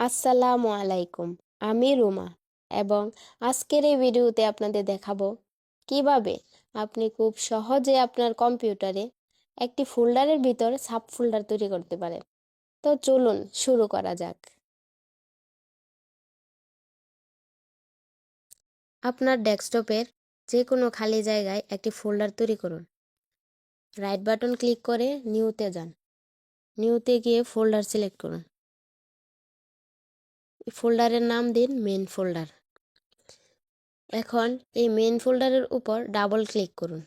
আসসালামু আলাইকুম, আমি রুমা এবং আজকের এই ভিডিওতে আপনাদের দেখাবো কীভাবে আপনি খুব সহজে আপনার কম্পিউটারে একটি ফোল্ডারের ভিতর সাব ফোল্ডার তৈরি করতে পারেন। তো চলুন শুরু করা যাক। আপনার ডেস্কটপের যে কোনো খালি জায়গায় একটি ফোল্ডার তৈরি করুন। রাইট বাটন ক্লিক করে নিউতে যান। নিউতে গিয়ে ফোল্ডার সিলেক্ট করুন। ফোল্ডারের নাম দিন মেন ফোল্ডার এখন এই মেন ফোল্ডারের উপর ডাবল ক্লিক করুন।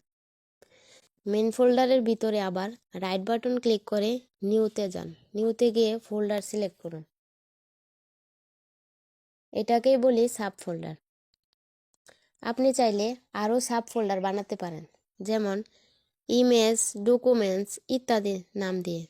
মেন ফোল্ডারের ভিতরে আবার রাইট বাটন ক্লিক করে নিউতে যান। নিউতে গিয়ে ফোল্ডার সিলেক্ট করুন। এটাকেই বলি সাব ফোল্ডার আপনি চাইলে আরও সাব ফোল্ডার বানাতে পারেন, যেমন ইমেজ ডকুমেন্টস ইত্যাদি নাম দিয়ে।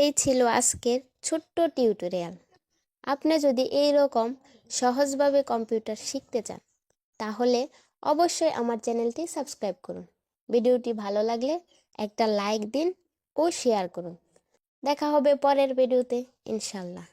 এই ছিল আজকের ছোট্ট টিউটোরিয়াল। আপনি যদি এই রকম সহজভাবে কম্পিউটার শিখতে চান, তাহলে অবশ্যই আমার চ্যানেলটি সাবস্ক্রাইব করুন। ভিডিওটি ভালো লাগলে একটা লাইক দিন ও শেয়ার করুন। দেখা হবে পরের ভিডিওতে, ইনশাল্লাহ।